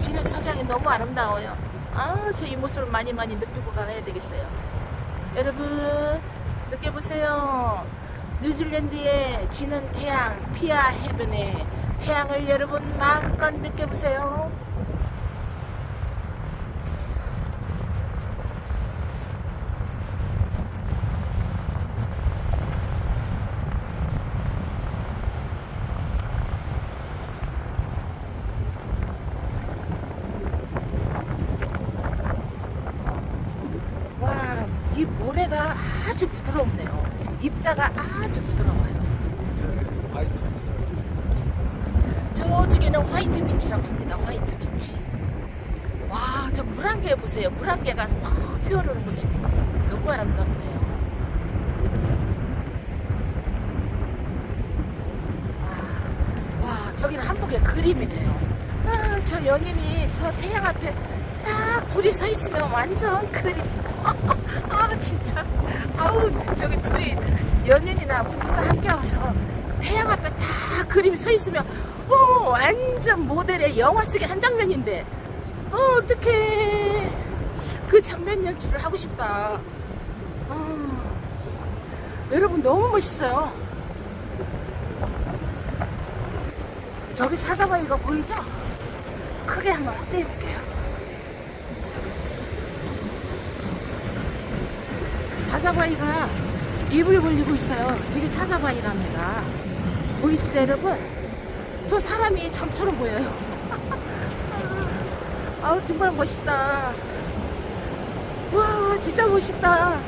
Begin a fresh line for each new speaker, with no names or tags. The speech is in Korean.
지는 석양이 너무 아름다워요. 아, 저 이 모습을 많이 많이 느끼고 가야 되겠어요. 여러분, 느껴보세요. 뉴질랜드의 지는 태양, 피아 헤븐의 태양을 여러분 마음껏 느껴보세요. 와, 이 모래가 아주 부드럽네요. 입자가 아주 부드러워요. 저쪽에는 화이트 비치라고 합니다. 화이트 비치. 와, 저 물안개 보세요. 물안개가 확 피어오르는 모습 너무 아름답네요. 와, 와, 저기는 한복의 그림이네요. 아, 저 연인이 저 태양 앞에 딱 둘이 서 있으면 완전 그림. 아, 저기 둘이 연인이나 부부가 함께 와서 태양 앞에 딱 그림이 서 있으면, 어, 완전 모델의 영화 속의 한 장면인데, 어, 어떡해. 그 장면 연출을 하고 싶다. 어, 여러분, 너무 멋있어요. 저기 사자바위가 보이죠? 크게 한번 확대해 볼게요. 사자바위가 입을 벌리고 있어요. 저게 사자바위랍니다. 보이시죠, 여러분? 저 사람이 점처럼 보여요. 아우, 정말 멋있다. 와, 진짜 멋있다.